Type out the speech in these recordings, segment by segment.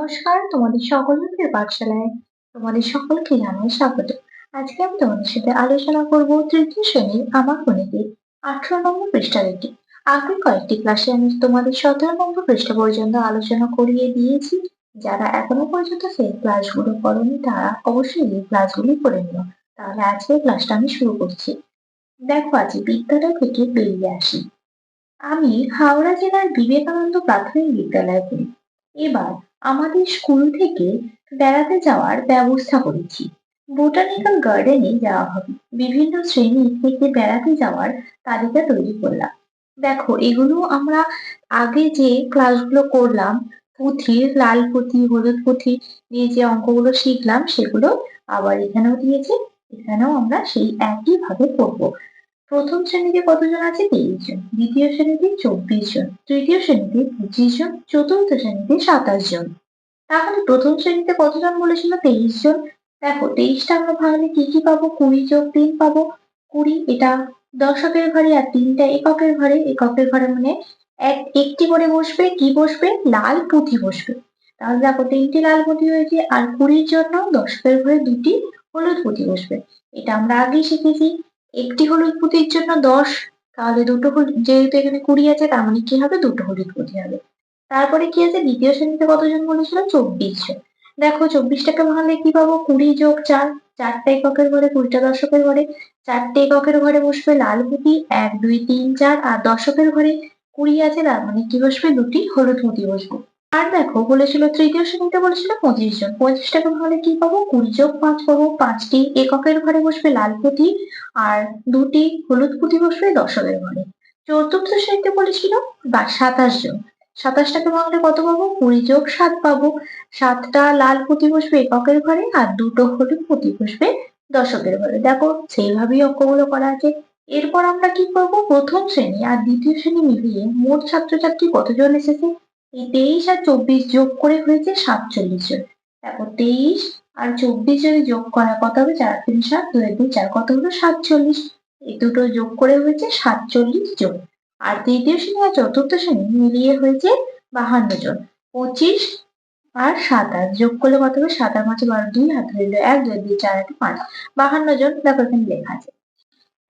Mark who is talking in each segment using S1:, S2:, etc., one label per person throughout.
S1: নমস্কার তোমাদের সকলকে পাঠশালায় তোমাদের সকলকে জানাই স্বাগত আজকে আমি তোমাদের সাথে আলোচনা করব তৃতীয় শ্রেণীর আমার গণিতের আঠারো নম্বর পৃষ্ঠার এটি আগের কয়েকটি ক্লাসে আমি তোমাদের সতেরো নম্বর পৃষ্ঠা পর্যন্ত আলোচনা করিয়ে দিয়েছি যারা এখনো পর্যন্ত সেই ক্লাসগুলো করেনি তারা অবশ্যই এই ক্লাসগুলি করে নিও তাহলে আজকের ক্লাসটা আমি শুরু করছি দেখো আজ বিদ্যালয় থেকে বেরিয়ে আসি আমি হাওড়া জেলার বিবেকানন্দ প্রাথমিক বিদ্যালয়ে পড়ি এবার আমাদের স্কুল থেকে বেড়াতে যাওয়ার ব্যবস্থা করেছি বোটানিক্যাল গার্ডেনে যাওয়া হবে বিভিন্ন শ্রেণী থেকে বেড়াতে যাওয়ার তালিকা তৈরি করলাম দেখো এগুলো আমরা আগে যে ক্লাসগুলো করলাম পুঁথির লাল পুঁথি হলুদ পুঁথি নিয়ে যে অঙ্কগুলো শিখলাম সেগুলো আবার এখানেও দিয়েছে এখানেও আমরা সেই একইভাবে করবো প্রথম শ্রেণীতে কতজন আছে তেইশ জন দ্বিতীয় শ্রেণীতে চব্বিশ জন তৃতীয় শ্রেণীতে পঁচিশ জন চতুর্থ শ্রেণীতে সাতাশ জন তাহলে প্রথম শ্রেণীতে কতজন বলেছিল তেইশ জন দেখো তেইশটা আমরা ভাঙলে কি কি পাবো কুড়ি যোগ তিন পাবো কুড়ি এটা দশকের ঘরে আর তিনটা এককের ঘরে এককের ঘরে মানে এক একটি করে বসবে কি বসবে লাল পুঁথি বসবে তাহলে দেখো তিনটি লাল পুঁথি হয়েছে আর কুড়ির জন্য দশকের ঘরে দুটি হলুদ পুঁথি বসবে এটা আমরা আগেই শিখেছি একটি হলুদ পুঁতির জন্য দশ তাহলে দুটো হলুদ যেহেতু এখানে কুড়ি আছে তার মানে কি হবে দুটো হলুদ পুঁতি হবে তারপরে কি আছে দ্বিতীয় শ্রেণীতে কতজন বলেছিল চব্বিশ জন দেখো চব্বিশটাকে ভাঙলে কি পাবো কুড়ি যোগ চার চারটা এককের ঘরে কুড়িটা দশকের ঘরে চারটে এককের ঘরে বসবে লাল পুঁতি এক দুই তিন চার আর দশকের ঘরে কুড়ি আছে তার মানে কি বসবে দুটি হলুদ পুঁতি বসবে আর দেখো বলেছিল তৃতীয় শ্রেণীতে বলেছিল পঁচিশ জন পঁচিশটাকে ভাঙলে কি পাবো কুড়ি যোগ পাঁচ পাবো পাঁচটি এককের ঘরে বসবে লাল পুঁতি আর দুটি হলুদ পুঁতি বসবে দশকের ঘরে চতুর্থ শ্রেণীতে বলেছিল বা সাতাশ জন সাতাশটাকে ভাঙলে কত পাবো কুড়ি যোগ সাত পাবো সাতটা লাল পুঁতি বসবে এককের ঘরে আর দুটো হলুদ পুঁতি বসবে দশকের ঘরে দেখো সেইভাবেই অঙ্কগুলো করা আছে এরপর আমরা কি করব প্রথম শ্রেণী আর দ্বিতীয় শ্রেণী মিলিয়ে মোট ছাত্রছাত্রী কতজন এসেছে এই তেইশ আর চব্বিশ যোগ করে হয়েছে সাতচল্লিশ জন তারপর তেইশ আর চব্বিশ যদি যোগ করা কত হবে চার তিন সাত দুই দুই চার কত হলো সাতচল্লিশ এই দুটো যোগ করে হয়েছে সাতচল্লিশ জন আর তৃতীয় শ্রেণী আর চতুর্থ শ্রেণী মিলিয়ে হয়েছে বাহান্ন জন পঁচিশ আর সাতাশ যোগ করলে কত হবে সাতার মাঝে বারো দুই হাত হইল এক দুই দুই চার আট পাঁচ বাহান্ন জন দেখো এখানে লেখা আছে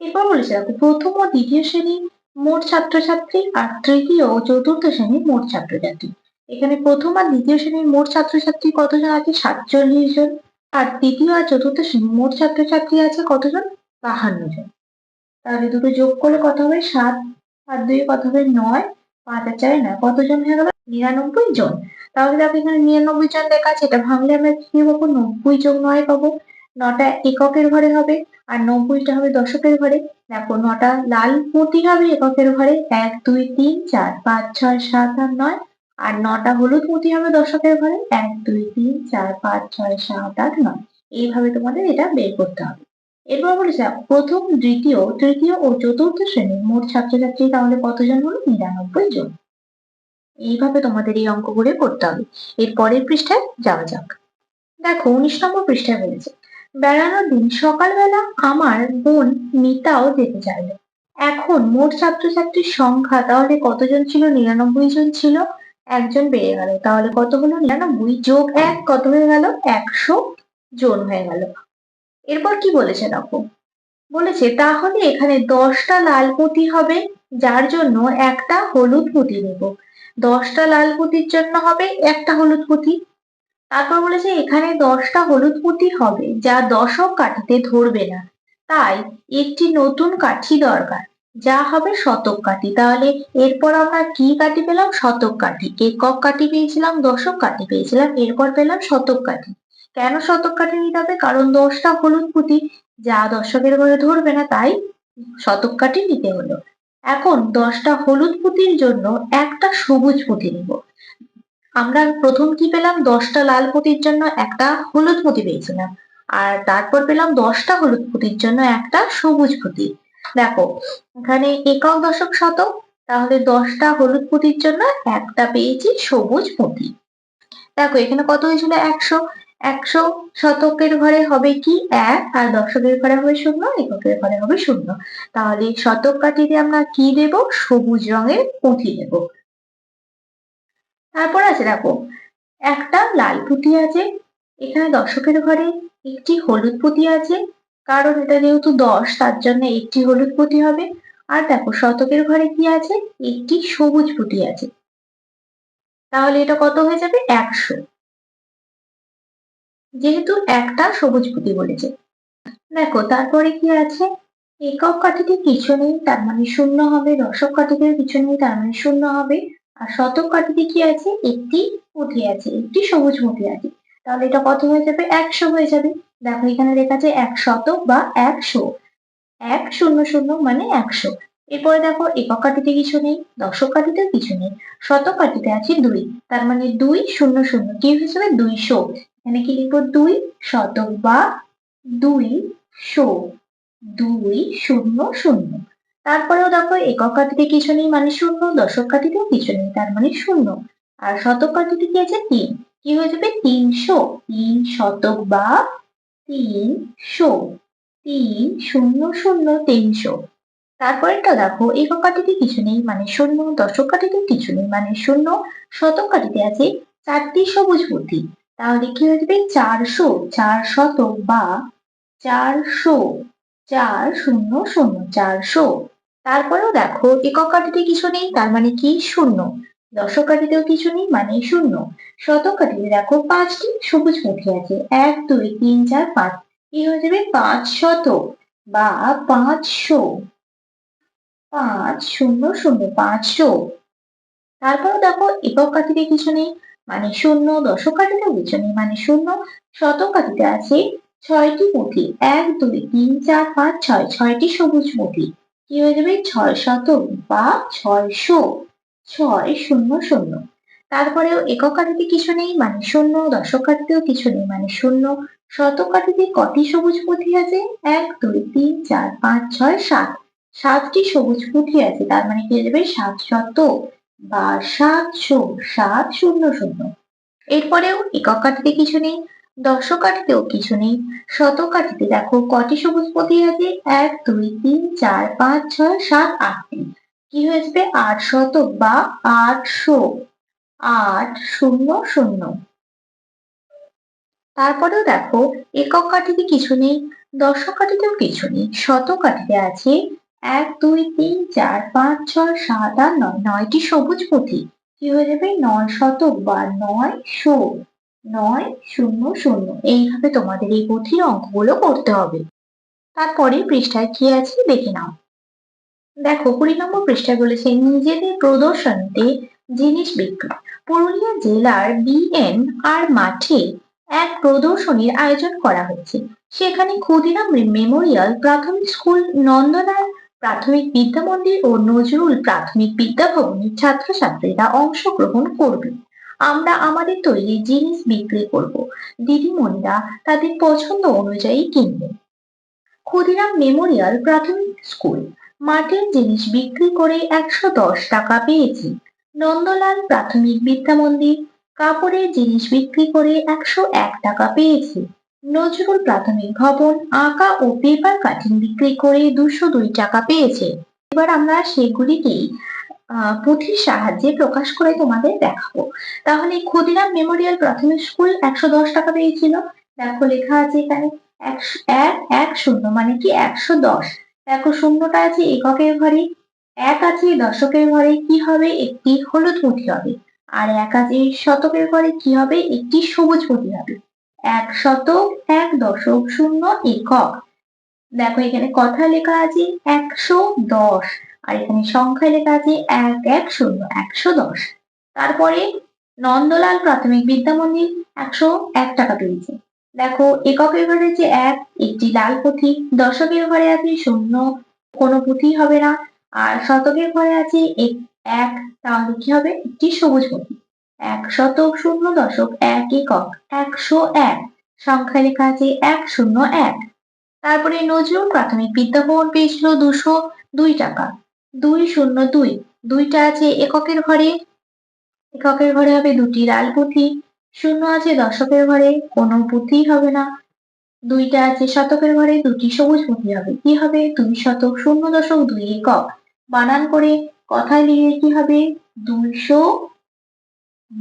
S1: এরপর বলেছে দেখো প্রথম ও দ্বিতীয় শ্রেণী মোট ছাত্রছাত্রী আর তৃতীয় ও চতুর্থ শ্রেণীর মোট ছাত্রছাত্রী এখানে প্রথম আর দ্বিতীয় শ্রেণীর মোট ছাত্রছাত্রী কতজন আছে সাতচল্লিশ জন আর তৃতীয় আর চতুর্থ শ্রেণীর মোট ছাত্রছাত্রী আছে কতজন বাহান্ন জন তাহলে দুটো যোগ করলে কত হবে সাত আর দুই কত হবে নয় পাঁচ আর চারে নয় কতজন হয়ে গেল নিরানব্বই জন তাহলে দেখো এখানে নিরানব্বই জন দেখা আছে এটা ভাঙলে আমরা কি পাবো নব্বই যোগ নয় পাবো নটা এককের ঘরে হবে আর নব্বইটা হবে দশকের ঘরে দেখো নটা লাল পুঁতি হবে এককের ঘরে এক দুই তিন চার পাঁচ ছয় সাত আট নয় আর নটা হলুদ পুঁতি হবে দশকের ঘরে এক দুই তিন চার পাঁচ ছয় সাত আট নয় এইভাবে তোমাদের এটা বের করতে হবে এরপর বলেছে প্রথম দ্বিতীয় তৃতীয় ও চতুর্থ শ্রেণীর মোট ছাত্রছাত্রী তাহলে কতজন হলো নিরানব্বই জন এইভাবে তোমাদের এই অঙ্ক করে করতে হবে এর পরের পৃষ্ঠায় যাওয়া যাক দেখো উনিশ নম্বর পৃষ্ঠায় বলেছে বেড়ানোর দিন সকালবেলা আমার বোন মিতাও যেতে চাইলো এখন মোট ছাত্রছাত্রীর সংখ্যা তাহলে কতজন ছিল নিরানব্বই জন ছিল একজন বেড়ে গেল তাহলে কত হলো নিরানব্বই যোগ এক কত হয়ে গেল একশো জন হয়ে গেল এরপর কি বলেছে দেখো বলেছে তাহলে এখানে দশটা লাল পুঁতি হবে যার জন্য একটা হলুদ পুঁতি নেব দশটা লাল পুঁতির জন্য হবে একটা হলুদ পুঁতি তারপর বলেছে এখানে দশটা হলুদ পুঁতি হবে যা দশক কাঠিতে ধরবে না তাই একটি নতুন কাঠি দরকার যা হবে শতক কাঠি তাহলে এরপর আমরা কি কাঠি পেলাম শতক কাঠি একক কাঠি পেয়েছিলাম দশক কাঠি পেয়েছিলাম এরপর পেলাম শতক কাঠি কেন শতক কাঠি নিতে হবে কারণ দশটা হলুদ পুঁতি যা দশকের ঘরে ধরবে না তাই শতক কাঠি নিতে হলো এখন দশটা হলুদ পুঁতির জন্য একটা সবুজ পুঁতি নিব আমরা প্রথম কি পেলাম দশটা লাল পুঁতির জন্য একটা হলুদ পুঁতি পেয়েছিলাম আর তারপর পেলাম দশটা হলুদ পুঁতির জন্য একটা সবুজ পুঁতি দেখো এখানে একক দশক শতক তাহলে দশটা হলুদ পুঁতির জন্য একটা পেয়েছি সবুজ পুঁতি দেখো এখানে কত হয়েছিল একশো একশো শতকের ঘরে হবে কি এক আর দশকের ঘরে হবে শূন্য এককের ঘরে হবে শূন্য তাহলে শতক কাটিতে আমরা কি দেব সবুজ রঙের পুঁথি দেবো তারপর আছে দেখো একটা লাল পুঁতি আছে এখানে দর্শকের ঘরে একটি হলুদ পুঁতি আছে কারণ এটা যেহেতু দশ তার জন্য একটি হলুদ পুঁতি হবে আর দেখো শতকের ঘরে কি আছে একটি সবুজ পুঁতি আছে তাহলে এটা কত হয়ে যাবে একশো যেহেতু একটা সবুজ পুঁতি বলেছে দেখো তারপরে কি আছে একক কাঠিটির কিছু নেই তার মানে শূন্য হবে দশক কাঠিতে কিছু নেই তার মানে শূন্য হবে আর শতক কাঠিতে কি আছে একটি পুঁথি আছে একটি সবুজ মুঠি আছে তাহলে এটা কত হয়ে যাবে একশো হয়ে যাবে দেখো এখানে লেখা আছে এক শতক বা একশো এক শূন্য শূন্য মানে একশো এরপরে দেখো একক কাঠিতে কিছু নেই দশক কাঠিতেও কিছু নেই শতক কাঠিতে আছে দুই তার মানে দুই শূন্য শূন্য কি হিসেবে দুইশো এখানে কি লিখবো দুই শতক বা দুই শো দুই শূন্য শূন্য তারপরেও দেখো একক কাটিতে কিছু নেই মানে শূন্য দশক কাটিতেও কিছু নেই তার মানে শূন্য আর শতক কাঠিতে কি আছে তিন কি হয়ে যাবে তিনশো তিন শতক বা তিনশো তিন শূন্য শূন্য তিনশো তারপরেটা দেখো একক কাটিতে কিছু নেই মানে শূন্য দশক কাঠিতে কিছু নেই মানে শূন্য শতক কাটিতে আছে চারটি সবুজ বুদ্ধি তাহলে কি হয়ে যাবে চারশো চার শতক বা চারশো চার শূন্য শূন্য চারশো তারপরেও দেখো একক কাঠিতে কিছু নেই তার মানে কি শূন্য দশক কাঠিতেও কিছু নেই মানে শূন্য শতক কাঠিতে দেখো পাঁচটি সবুজ কাঠি আছে এক দুই তিন চার পাঁচ কি হয়ে যাবে পাঁচ শত বা পাঁচশো পাঁচ শূন্য শূন্য পাঁচশো তারপরেও দেখো একক কাঠিতে কিছু নেই মানে শূন্য দশক কাঠিতেও কিছু নেই মানে শূন্য শতক কাটিতে আছে ছয়টি পুঁথি এক দুই তিন চার পাঁচ ছয় ছয়টি সবুজ পুঁথি কি হয়ে যাবে ছয় শত বা ছয়শো ছয় শূন্য শূন্য তারপরেও একক কাঠিতে কিছু নেই মানে শূন্য দশক কাঠিতেও কিছু নেই মানে শূন্য শতক কাঠিতে কটি সবুজ পুঁথি আছে এক দুই তিন চার পাঁচ ছয় সাত সাতটি সবুজ পুঁথি আছে তার মানে কি হয়ে যাবে সাত শত বা সাতশো সাত শূন্য শূন্য এরপরেও একক কাঠিতে কিছু নেই দশকাঠিতেও কিছু নেই শতকাঠিতে দেখো কটি সবুজ পতি আছে এক দুই তিন চার পাঁচ ছয় সাত আট কি হয়েছে আট শত বা আটশো আট শূন্য শূন্য তারপরেও দেখো একক কাঠিতে কিছু নেই দশকাঠিতেও কিছু নেই শতক আছে এক দুই তিন চার পাঁচ ছয় সাত আট নয় নয়টি সবুজ পুঁথি কি হয়ে যাবে নয় শতক বা নয় শো নয় শূন্য শূন্য এইভাবে তোমাদের এই পুঁথির অঙ্কগুলো করতে হবে তারপরে পৃষ্ঠায় কি আছে দেখে নাও দেখো কুড়ি নম্বর পৃষ্ঠা বলেছে নিজেদের প্রদর্শনীতে জিনিস বিক্রি পুরুলিয়া জেলার বিএন আর মাঠে এক প্রদর্শনীর আয়োজন করা হয়েছে সেখানে ক্ষুদিরাম মেমোরিয়াল প্রাথমিক স্কুল নন্দনার প্রাথমিক বিদ্যা মন্দির ও নজরুল প্রাথমিক বিদ্যাভবনের ছাত্রছাত্রীরা অংশগ্রহণ করবে আমরা আমাদের তৈরি জিনিস বিক্রি করব দিদিমণিরা তাদের পছন্দ অনুযায়ী কিনবে ক্ষুদিরাম মেমোরিয়াল প্রাথমিক স্কুল মাটির জিনিস বিক্রি করে একশো দশ টাকা পেয়েছি নন্দলাল প্রাথমিক বিদ্যা মন্দির কাপড়ের জিনিস বিক্রি করে একশো এক টাকা পেয়েছি নজরুল প্রাথমিক ভবন আঁকা ও পেপার কাটিং বিক্রি করে দুশো দুই টাকা পেয়েছে এবার আমরা সেগুলিকেই পুঁথির সাহায্যে প্রকাশ করে তোমাদের দেখাবো তাহলে ক্ষুদিরাম মেমোরিয়াল প্রাথমিক স্কুল একশো দশ টাকা পেয়েছিল দেখো লেখা আছে এখানে একশো এক এক শূন্য মানে কি একশো দশ দেখো শূন্যটা আছে এককের ঘরে এক আছে দশকের ঘরে কি হবে একটি হলুদ পুঁথি হবে আর এক আছে শতকের ঘরে কি হবে একটি সবুজ পুঁথি হবে এক শতক এক দশক শূন্য একক দেখো এখানে কথা লেখা আছে একশো দশ আর এখানে সংখ্যা লেখা আছে এক এক শূন্য একশো দশ তারপরে নন্দলাল প্রাথমিক বিদ্যা মন্দির একশো এক টাকা পেয়েছে দেখো একক এবারে যে এক একটি লাল পুঁথি দশকের ঘরে আছে শূন্য কোনো পুঁথি হবে না আর শতকের ঘরে আছে এক তাহলে কি হবে একটি সবুজ পুঁথি এক শতক শূন্য দশক এক একক একশো এক সংখ্যা লেখা আছে এক শূন্য এক তারপরে নজরুল প্রাথমিক বিদ্যাভবন পেয়েছিল দুশো দুই টাকা দুই শূন্য দুই দুইটা আছে এককের ঘরে এককের ঘরে হবে দুটি লাল পুঁথি শূন্য আছে দশকের ঘরে কোনো পুঁথি হবে না দুইটা আছে শতকের ঘরে দুটি সবুজ পুঁথি হবে কি হবে দুই শতক শূন্য দশক দুই একক বানান করে কথায় লিখে কি হবে দুইশো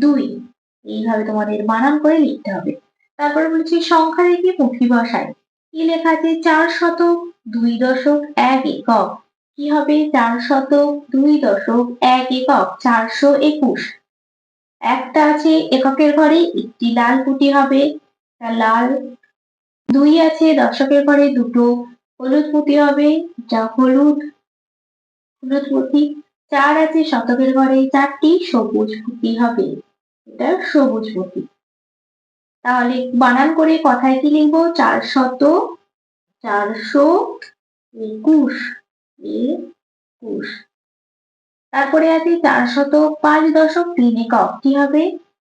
S1: দুই এইভাবে তোমাদের বানান করে লিখতে হবে তারপরে বলছি সংখ্যা রেখে পুঁথি বসায় কি লেখা আছে চার শতক দুই দশক এক একক কি হবে চার শতক দুই দশক এক একক চারশো একুশ একটা আছে এককের ঘরে একটি লাল কুটি হবে তা লাল দুই আছে দশকের ঘরে দুটো হলুদ পুঁতি হবে যা হলুদ হলুদ পুঁতি চার আছে শতকের ঘরে চারটি সবুজ পুঁতি হবে এটা সবুজ পুঁতি তাহলে বানান করে কথায় কি লিখবো চার শত চারশো একুশ একুশ তারপরে আছে চার শত পাঁচ দশক তিন একক কি হবে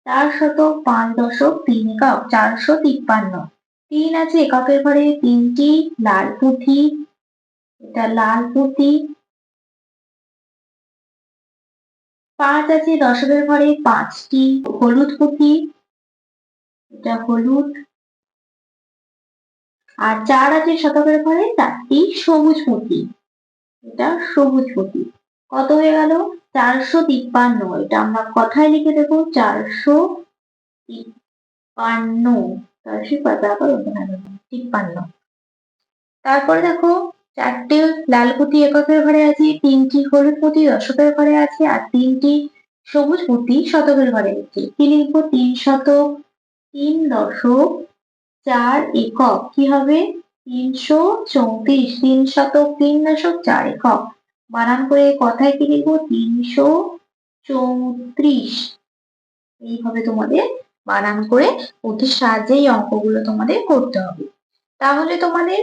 S1: চার শত পাঁচ দশক তিন একক চারশো তিপ্পান্ন তিন আছে এককের ঘরে তিনটি লাল পুঁথি এটা লাল পুঁথি পাঁচ আছে দশকের ঘরে পাঁচটি হলুদ পুঁথি এটা হলুদ আর চার আছে শতকের ঘরে চারটি সবুজ পুঁথি এটা সবুজ মতি কত হয়ে গেল চারশো তিপ্পান্ন এটা আমরা কথায় লিখে দেবো চারশো তিপ্পান্ন তিপ্পান্ন তারপরে দেখো চারটে লাল পুঁতি এককের ঘরে আছে তিনটি হলুদ পুঁতি দশকের ঘরে আছে আর তিনটি সবুজ পুঁতি শতকের ঘরে আছে কি লিখবো তিন শতক তিন দশক চার একক কি হবে তিনশো চৌত্রিশ তিন শত তিন দশক চার একক বানান করে কথায় কি লিখবো তিনশো চৌত্রিশ এইভাবে তোমাদের বানান করে ওদের সাহায্যে এই অঙ্কগুলো তোমাদের করতে হবে তাহলে তোমাদের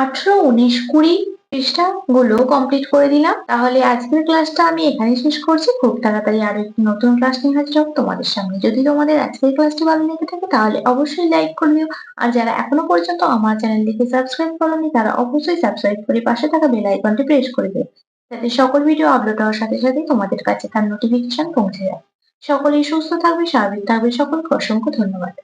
S1: আঠেরো উনিশ কুড়ি পৃষ্ঠা গুলো কমপ্লিট করে দিলাম তাহলে আজকের ক্লাসটা আমি এখানে শেষ করছি খুব তাড়াতাড়ি আরো একটি নতুন ক্লাস নিয়ে হাজির হব তোমাদের সামনে যদি তোমাদের আজকের ক্লাসটি ভালো লেগে থাকে তাহলে অবশ্যই লাইক করে দিও আর যারা এখনো পর্যন্ত আমার চ্যানেলটিকে সাবস্ক্রাইব করোনি তারা অবশ্যই সাবস্ক্রাইব করে পাশে থাকা বেল আইকনটি প্রেস করে দিও যাতে সকল ভিডিও আপলোড হওয়ার সাথে সাথে তোমাদের কাছে তার নোটিফিকেশন পৌঁছে যায় সকলেই সুস্থ থাকবে স্বাভাবিক থাকবে সকলকে অসংখ্য ধন্যবাদ